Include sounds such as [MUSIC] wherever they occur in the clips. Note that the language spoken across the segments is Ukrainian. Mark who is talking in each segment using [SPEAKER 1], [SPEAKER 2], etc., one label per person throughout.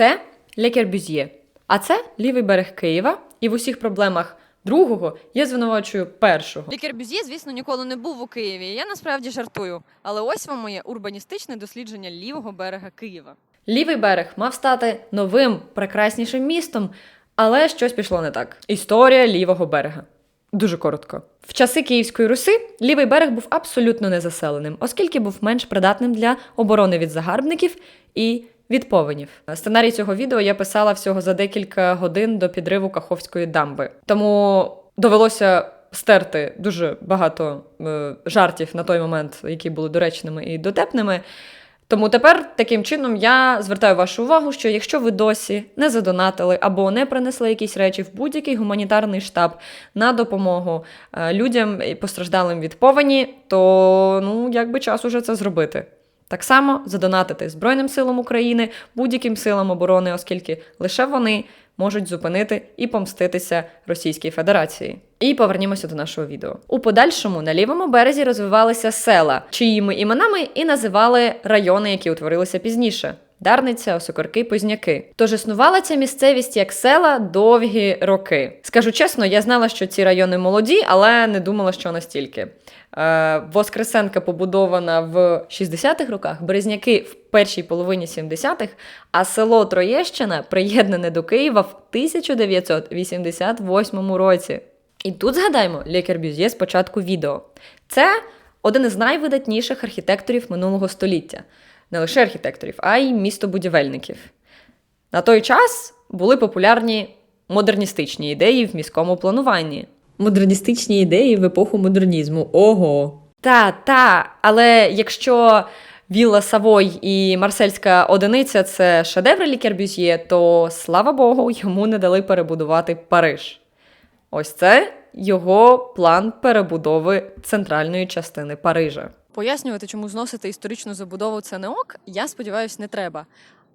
[SPEAKER 1] Це Ле Корбюзьє, а це лівий берег Києва. І в усіх проблемах другого я звинувачую першого.
[SPEAKER 2] Бюзє, звісно, ніколи не був у Києві. Я насправді жартую. Але ось вам моє урбаністичне дослідження лівого берега Києва.
[SPEAKER 1] Лівий берег мав стати новим, прекраснішим містом, але щось пішло не так. Історія лівого берега. Дуже коротко. В часи Київської Руси лівий берег був абсолютно незаселеним, оскільки був менш придатним для оборони від загарбників і від повенів. Сценарій цього відео я писала всього за декілька годин до підриву Каховської дамби. Тому довелося стерти дуже багато е, жартів на той момент, які були доречними і дотепними. Тому тепер таким чином я звертаю вашу увагу, що якщо ви досі не задонатили або не принесли якісь речі в будь-який гуманітарний штаб на допомогу е, людям постраждалим від повені, то ну якби час уже це зробити. Так само задонатити Збройним силам України, будь-яким силам оборони, оскільки лише вони можуть зупинити і помститися Російській Федерації. І повернімося до нашого відео. У подальшому на лівому березі розвивалися села, чиїми іменами і називали райони, які утворилися пізніше. Дарниця, Осокорки, Позняки. Тож існувала ця місцевість як села довгі роки. Скажу чесно, я знала, що ці райони молоді, але не думала, що настільки. Е, Воскресенка побудована в 60-х роках, Березняки в першій половині 70-х, а село Троєщина приєднане до Києва в 1988 році. І тут згадаємо Ле Корбюзьє з початку відео. Це один із найвидатніших архітекторів минулого століття. Не лише архітекторів, а й містобудівельників. На той час були популярні модерністичні ідеї в міському плануванні. Модерністичні ідеї в епоху модернізму. Ого. Та, та. Але якщо Вілла Савой і Марсельська одиниця це шедеври Лі то слава Богу, йому не дали перебудувати Париж. Ось це його план перебудови центральної частини Парижа.
[SPEAKER 2] Пояснювати, чому зносити історичну забудову це не ок, я сподіваюся, не треба.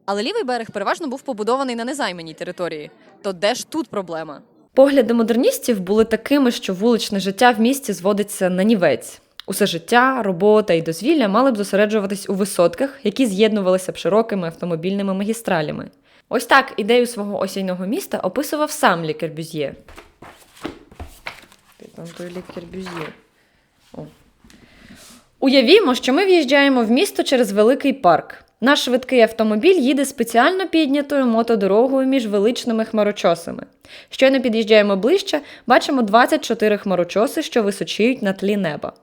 [SPEAKER 2] Але лівий берег переважно був побудований на незайманій території. То де ж тут проблема?
[SPEAKER 1] Погляди модерністів були такими, що вуличне життя в місті зводиться на нівець. Усе життя, робота і дозвілля мали б зосереджуватись у висотках, які з'єднувалися б широкими автомобільними магістралями. Ось так ідею свого осіннього міста описував сам Лі Корбюзьє. Там той Лі Корбюзьє? О. Уявімо, що ми в'їжджаємо в місто через великий парк. Наш швидкий автомобіль їде спеціально піднятою мотодорогою між величними хмарочосами. Щойно під'їжджаємо ближче, бачимо 24 хмарочоси, що височіють на тлі неба.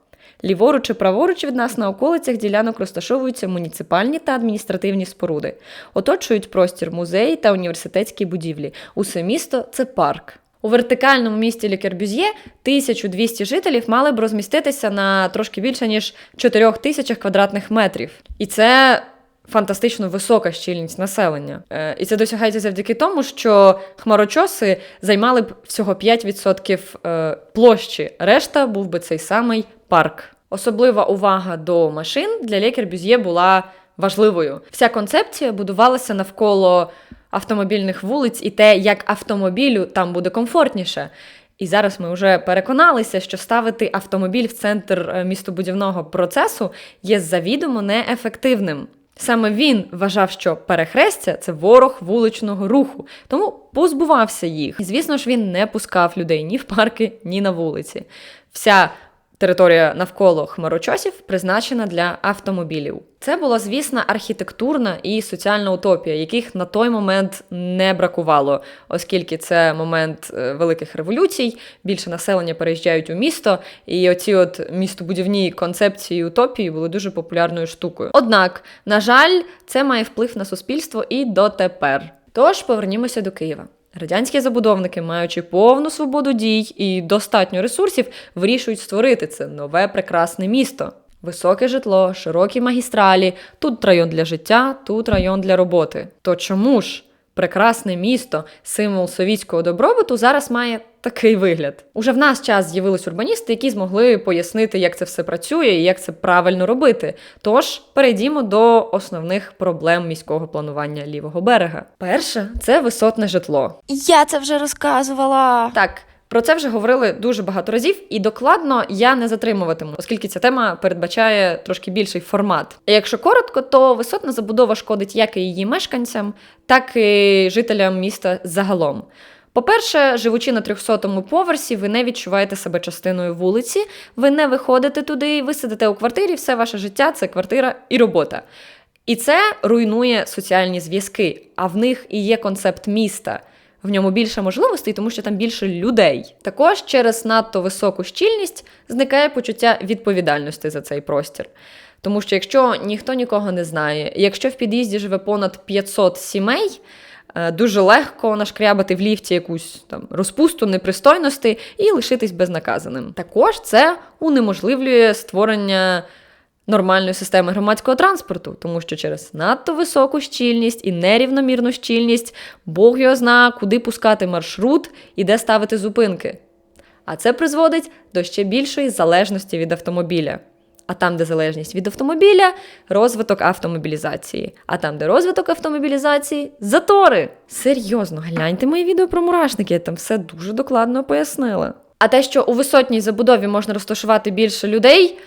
[SPEAKER 1] Ліворуч і праворуч від нас на околицях ділянок розташовуються муніципальні та адміністративні споруди, оточують простір музеї та університетські будівлі. Усе місто це парк. У вертикальному місті лікарбюзьє 1200 жителів мали б розміститися на трошки більше ніж 4 тисячах квадратних метрів. І це фантастично висока щільність населення. Е, І це досягається завдяки тому, що хмарочоси займали б всього 5% е, площі. Решта був би цей самий парк. Особлива увага до машин для Ле була важливою. Вся концепція будувалася навколо автомобільних вулиць і те, як автомобілю там буде комфортніше. І зараз ми вже переконалися, що ставити автомобіль в центр е, містобудівного процесу є завідомо неефективним. Саме він вважав, що перехрестя це ворог вуличного руху, тому позбувався їх. І звісно ж, він не пускав людей ні в парки, ні на вулиці. Вся територія навколо хмарочосів призначена для автомобілів. Це була, звісна, архітектурна і соціальна утопія, яких на той момент не бракувало, оскільки це момент е, великих революцій, більше населення переїжджають у місто, і оці от містобудівні концепції утопії були дуже популярною штукою. Однак, на жаль, це має вплив на суспільство і дотепер. Тож повернімося до Києва. Радянські забудовники, маючи повну свободу дій і достатньо ресурсів, вирішують створити це нове прекрасне місто. Високе житло, широкі магістралі, тут район для життя, тут район для роботи. То чому ж прекрасне місто, символ совітського добробуту, зараз має такий вигляд? Уже в нас час з'явились урбаністи, які змогли пояснити, як це все працює і як це правильно робити. Тож перейдімо до основних проблем міського планування лівого берега. Перше це висотне житло.
[SPEAKER 2] Я це вже розказувала.
[SPEAKER 1] Так, Про це вже говорили дуже багато разів, і докладно я не затримуватиму, оскільки ця тема передбачає трошки бінший формат. А якщо коротко, то висотна забудова шкодить як і її мешканцям, так і жителям міста загалом. По-перше, живучи на 300-му поверсі, ви не відчуваєте себе частиною вулиці, ви не виходите туди, ви сидите у квартирі, все ваше життя це квартира і робота. І це руйнує соціальні зв'язки, а в них і є концепт міста. В ньому більше можливостей, тому що там більше людей. Також через надто високу щільність зникає почуття відповідальності за цей простір. Тому що якщо ніхто нікого не знає, якщо в під'їзді живе понад 500 сімей, е, дуже легко нашкрябати в ліфті якусь там розпусту непристойності і лишитись безнаказаним. Також це унеможливлює створення нормальної системи громадського транспорту, тому що через надто високу щільність і нерівномірну щільність Бог його зна, куди пускати маршрут і де ставити зупинки. А це призводить до ще більшої залежності від автомобіля. А там, де залежність від автомобіля, розвиток автомобілізації. А там, де розвиток автомобілізації, затори. Серйозно, гляньте моє відео про мурашники, я там все дуже докладно пояснила. А те, що у висотній забудові можна розташувати більше людей,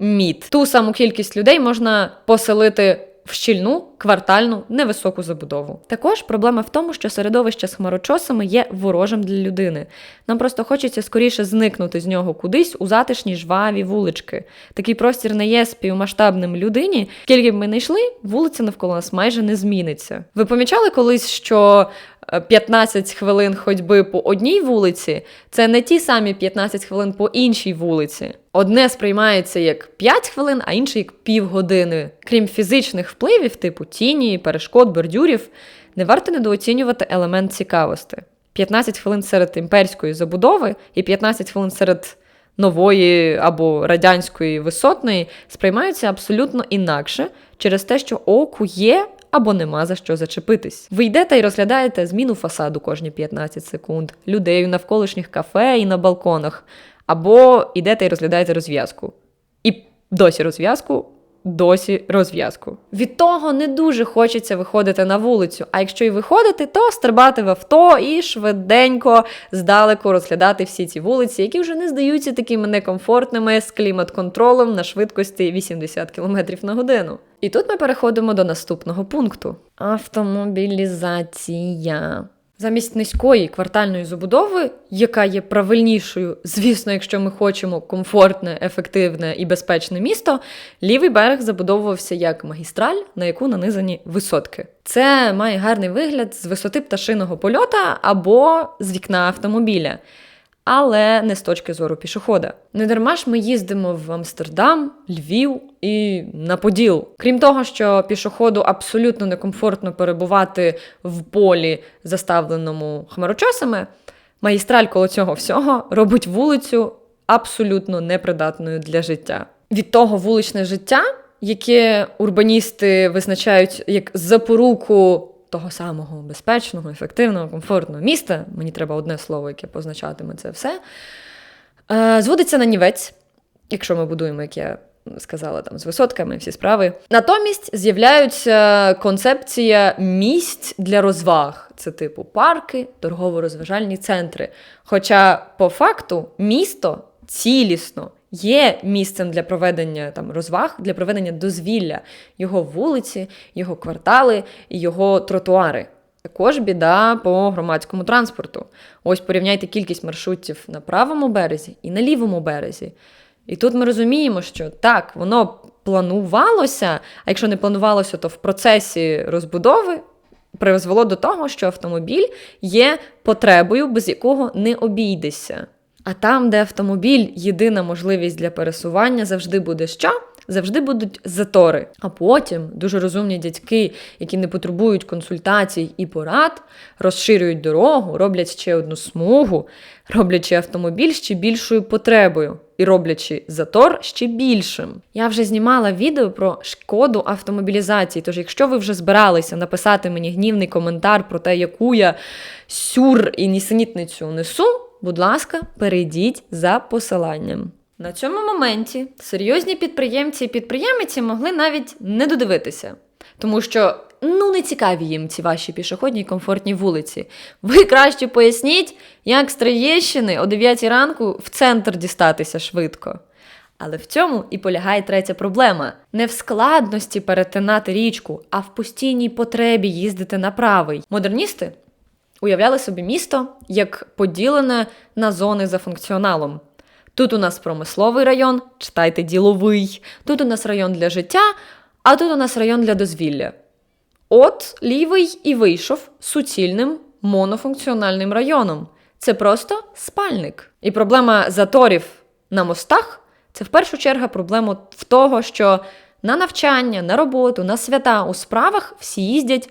[SPEAKER 1] міт. Ту саму кількість людей можна поселити в щільну, квартальну, невисоку забудову. Також проблема в тому, що середовище з хмарочосами є ворожим для людини. Нам просто хочеться скоріше зникнути з нього кудись у затишні жваві вулички. Такий простір не є співмасштабним людині. Скільки б ми не йшли, вулиця навколо нас майже не зміниться. Ви помічали колись, що 15 хвилин ходьби по одній вулиці це не ті самі 15 хвилин по іншій вулиці. Одне сприймається як 5 хвилин, а інше як півгодини. Крім фізичних впливів, типу тіні, перешкод, бордюрів, не варто недооцінювати елемент цікавості. 15 хвилин серед імперської забудови і 15 хвилин серед нової або радянської висотної сприймаються абсолютно інакше через те, що оку є або нема за що зачепитись. Ви йдете і розглядаєте зміну фасаду кожні 15 секунд, людей у навколишніх кафе і на балконах, або йдете і розглядаєте розв'язку. І досі розв'язку. Досі розв'язку. Від того не дуже хочеться виходити на вулицю. А якщо і виходити, то стрибати в авто і швиденько здалеку розглядати всі ці вулиці, які вже не здаються такими некомфортними з клімат-контролем на швидкості 80 км на годину. І тут ми переходимо до наступного пункту: автомобілізація. Замість низької квартальної забудови, яка є правильнішою, звісно, якщо ми хочемо комфортне, ефективне і безпечне місто, лівий берег забудовувався як магістраль, на яку нанизані висотки. Це має гарний вигляд з висоти пташиного польота або з вікна автомобіля. Але не з точки зору пішохода. Не дарма ж ми їздимо в Амстердам, Львів і на Поділ. Крім того, що пішоходу абсолютно некомфортно перебувати в полі, заставленому хмарочосами, магістраль коло цього всього робить вулицю абсолютно непридатною для життя. Від того вуличне життя, яке урбаністи визначають як запоруку того самого безпечного, ефективного, комфортного міста, мені треба одне слово, яке позначатиме це все, е, зводиться на нівець, якщо ми будуємо, як я сказала, там з висотками, всі справи. Натомість з'являються концепція місць для розваг. Це типу парки, торгово-розважальні центри. Хоча по факту місто цілісно є місцем для проведення там розваг, для проведення дозвілля, його вулиці, його квартали і його тротуари. Також біда по громадському транспорту. Ось порівняйте кількість маршрутів на правому березі і на лівому березі. І тут ми розуміємо, що так, воно планувалося, а якщо не планувалося, то в процесі розбудови призвело до того, що автомобіль є потребою, без якого не обійдешся. А там, де автомобіль єдина можливість для пересування, завжди буде що? Завжди будуть затори. А потім дуже розумні дядьки, які не потребують консультацій і порад, розширюють дорогу, роблять ще одну смугу, роблячи автомобіль ще більшою потребою і роблячи затор ще більшим. Я вже знімала відео про шкоду автомобілізації. Тож, якщо ви вже збиралися написати мені гнівний коментар про те, яку я сюр і нісенітницю несу, будь ласка, перейдіть за посиланням. На цьому моменті серйозні підприємці і підприємиці могли навіть не додивитися. Тому що ну не цікаві їм ці ваші пішохідні комфортні вулиці. Ви краще поясніть, як з Троєщини о 9 ранку в центр дістатися швидко. Але в цьому і полягає третя проблема: не в складності перетинати річку, а в постійній потребі їздити на правий. Модерністи уявляли собі місто як поділене на зони за функціоналом. Тут у нас промисловий район, читайте діловий, тут у нас район для життя, а тут у нас район для дозвілля. От лівий і вийшов суцільним монофункціональним районом. Це просто спальник. І проблема заторів на мостах це в першу чергу проблема в того, що на навчання, на роботу, на свята у справах всі їздять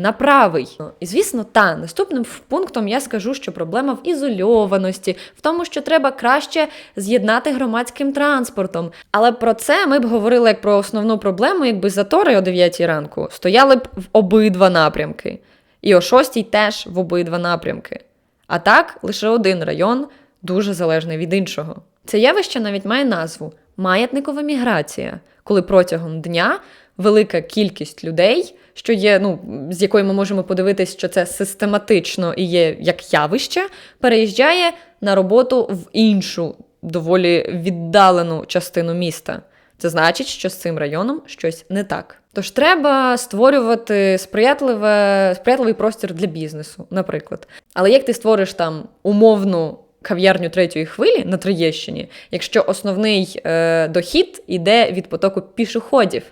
[SPEAKER 1] на правий. І звісно, та наступним пунктом я скажу, що проблема в ізольованості, в тому, що треба краще з'єднати громадським транспортом. Але про це ми б говорили як про основну проблему, якби затори о 9 ранку стояли б в обидва напрямки, і о 6 теж в обидва напрямки. А так лише один район дуже залежний від іншого. Це явище навіть має назву маятникова міграція, коли протягом дня велика кількість людей, що є, ну, з якої ми можемо подивитись, що це систематично і є як явище, переїжджає на роботу в іншу доволі віддалену частину міста. Це значить, що з цим районом щось не так. Тож треба створювати сприятливе, сприятливий простір для бізнесу, наприклад. Але як ти створиш там умовну кав'ярню третьої хвилі на Троєщині, якщо основний е, дохід іде від потоку пішоходів,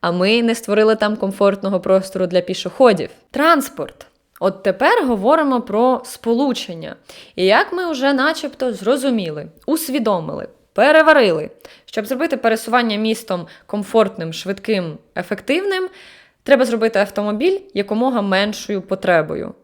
[SPEAKER 1] а ми не створили там комфортного простору для пішоходів. Транспорт. От тепер говоримо про сполучення. І як ми вже начебто зрозуміли, усвідомили, переварили, щоб зробити пересування містом комфортним, швидким, ефективним, треба зробити автомобіль якомога меншою потребою.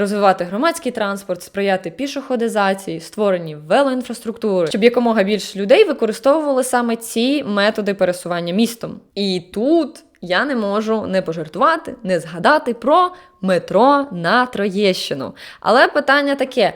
[SPEAKER 1] Розвивати громадський транспорт, сприяти пішоходизації, створенні велоінфраструктури, щоб якомога більше людей використовували саме ці методи пересування містом. І тут я не можу не пожартувати, не згадати про метро на Троєщину. Але питання таке: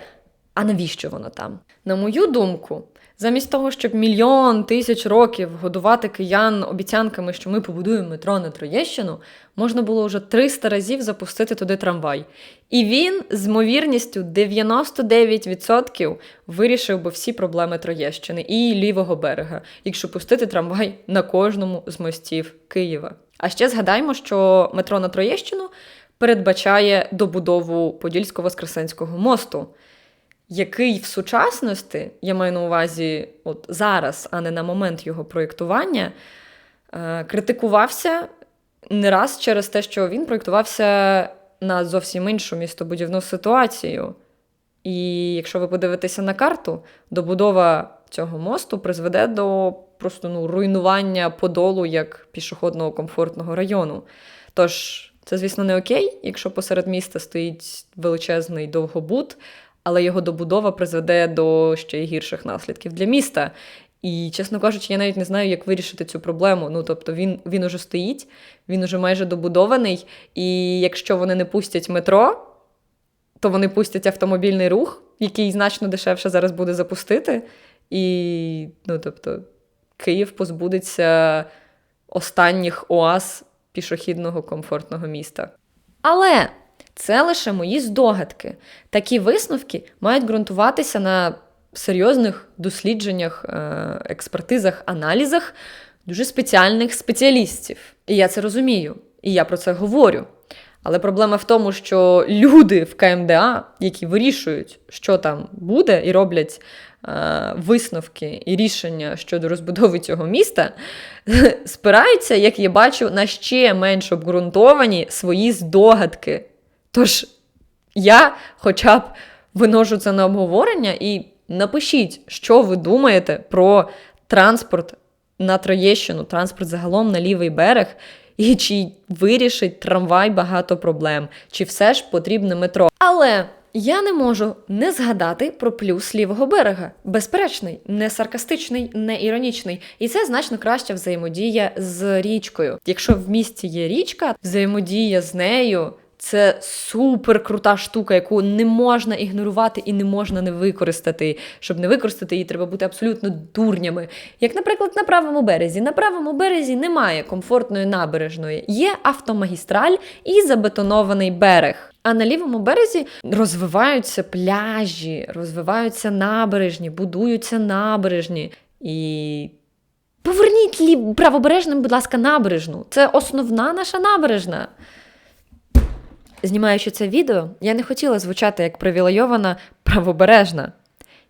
[SPEAKER 1] а навіщо воно там? На мою думку, замість того, щоб мільйон тисяч років годувати киян обіцянками, що ми побудуємо метро на Троєщину, можна було вже 300 разів запустити туди трамвай. І він з ймовірністю 99% вирішив би всі проблеми Троєщини і лівого берега, якщо пустити трамвай на кожному з мостів Києва. А ще згадаймо, що метро на Троєщину передбачає добудову Подільсько-Воскресенського мосту який в сучасності, я маю на увазі от зараз, а не на момент його проєктування, е, критикувався не раз через те, що він проєктувався на зовсім іншу містобудівну ситуацію. І якщо ви подивитеся на карту, добудова цього мосту призведе до просто ну, руйнування подолу як пішохідного комфортного району. Тож, це, звісно, не окей, якщо посеред міста стоїть величезний довгобут, але його добудова призведе до ще й гірших наслідків для міста. І, чесно кажучи, я навіть не знаю, як вирішити цю проблему. Ну, тобто, він він уже стоїть, він уже майже добудований. І якщо вони не пустять метро, то вони пустять автомобільний рух, який значно дешевше зараз буде запустити. І, ну, тобто, Київ позбудеться останніх оаз пішохідного комфортного міста. Але це лише мої здогадки. Такі висновки мають ґрунтуватися на серйозних дослідженнях, е, експертизах, аналізах дуже спеціальних спеціалістів. І я це розумію, і я про це говорю. Але проблема в тому, що люди в КМДА, які вирішують, що там буде, і роблять е, висновки і рішення щодо розбудови цього міста, [LAUGHS] спираються, як я бачу, на ще менш обґрунтовані свої здогадки. Тож я хоча б виношу це на обговорення і напишіть, що ви думаєте про транспорт на Троєщину, транспорт загалом на лівий берег, і чи вирішить трамвай багато проблем, чи все ж потрібне метро. Але я не можу не згадати про плюс лівого берега. Безперечний, не саркастичний, не іронічний. І це значно краща взаємодія з річкою. Якщо в місті є річка, взаємодія з нею Це супер крута штука, яку не можна ігнорувати і не можна не використати. Щоб не використати її, треба бути абсолютно дурнями. Як, наприклад, на правому березі. На правому березі немає комфортної набережної, є автомагістраль і забетонований берег. А на лівому березі розвиваються пляжі, розвиваються набережні, будуються набережні. І поверніть лів... правобережним, будь ласка, набережну. Це основна наша набережна. Знімаючи це відео, я не хотіла звучати як привілейована правобережна.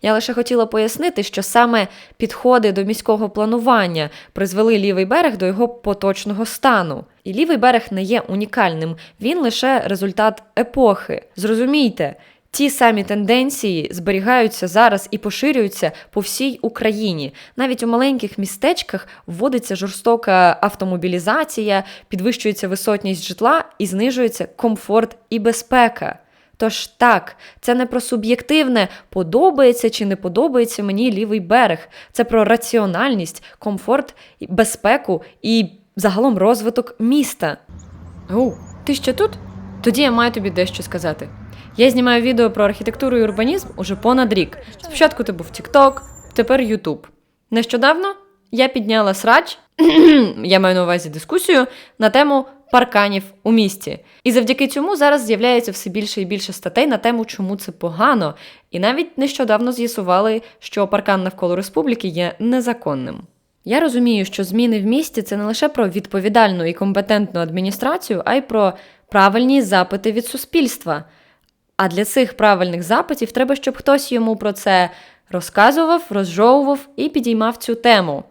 [SPEAKER 1] Я лише хотіла пояснити, що саме підходи до міського планування призвели лівий берег до його поточного стану. І лівий берег не є унікальним, він лише результат епохи. Зрозумійте, ті самі тенденції зберігаються зараз і поширюються по всій Україні. Навіть у маленьких містечках вводиться жорстока автомобілізація, підвищується висотність житла і знижується комфорт і безпека. Тож так, це не про суб'єктивне подобається чи не подобається мені лівий берег. Це про раціональність, комфорт, безпеку і загалом розвиток міста. Оу, ти ще тут? Тоді я маю тобі дещо сказати. Я знімаю відео про архітектуру і урбанізм уже понад рік. Спочатку це був TikTok, тепер YouTube. Нещодавно я підняла срач, [CLEARS THROAT] я маю на увазі дискусію на тему парканів у місті. І завдяки цьому зараз з'являється все більше і більше статей на тему, чому це погано. І навіть нещодавно з'ясували, що паркан навколо республіки є незаконним. Я розумію, що зміни в місті це не лише про відповідальну і компетентну адміністрацію, а й про правильні запити від суспільства. А для цих правильних запитів треба, щоб хтось йому про це розказував, розжовував і підіймав цю тему.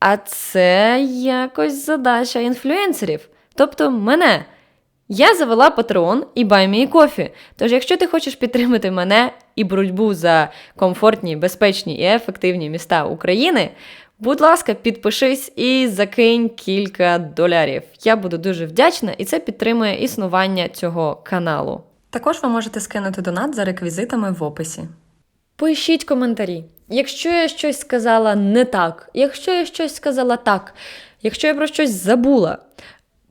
[SPEAKER 1] А це якось задача інфлюенсерів, тобто мене. Я завела Patreon і BuyMeCoffee. Тож, якщо ти хочеш підтримати мене і боротьбу за комфортні, безпечні і ефективні міста України, будь ласка, підпишись і закинь кілька долярів. Я буду дуже вдячна, і це підтримує існування цього каналу.
[SPEAKER 2] Також ви можете скинути донат за реквізитами в описі.
[SPEAKER 1] Пишіть коментарі. Якщо я щось сказала не так, якщо я щось сказала так, якщо я про щось забула.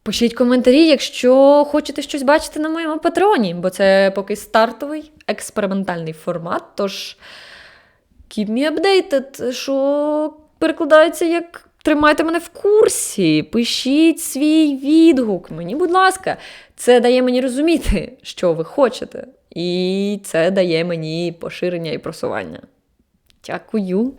[SPEAKER 1] Пишіть коментарі, якщо хочете щось бачити на моєму патреоні, бо це поки стартовий експериментальний формат. Тож keep me updated, що перекладається як тримайте мене в курсі, пишіть свій відгук. Мені, будь ласка, це дає мені розуміти, що ви хочете. І це дає мені поширення і просування. Дякую.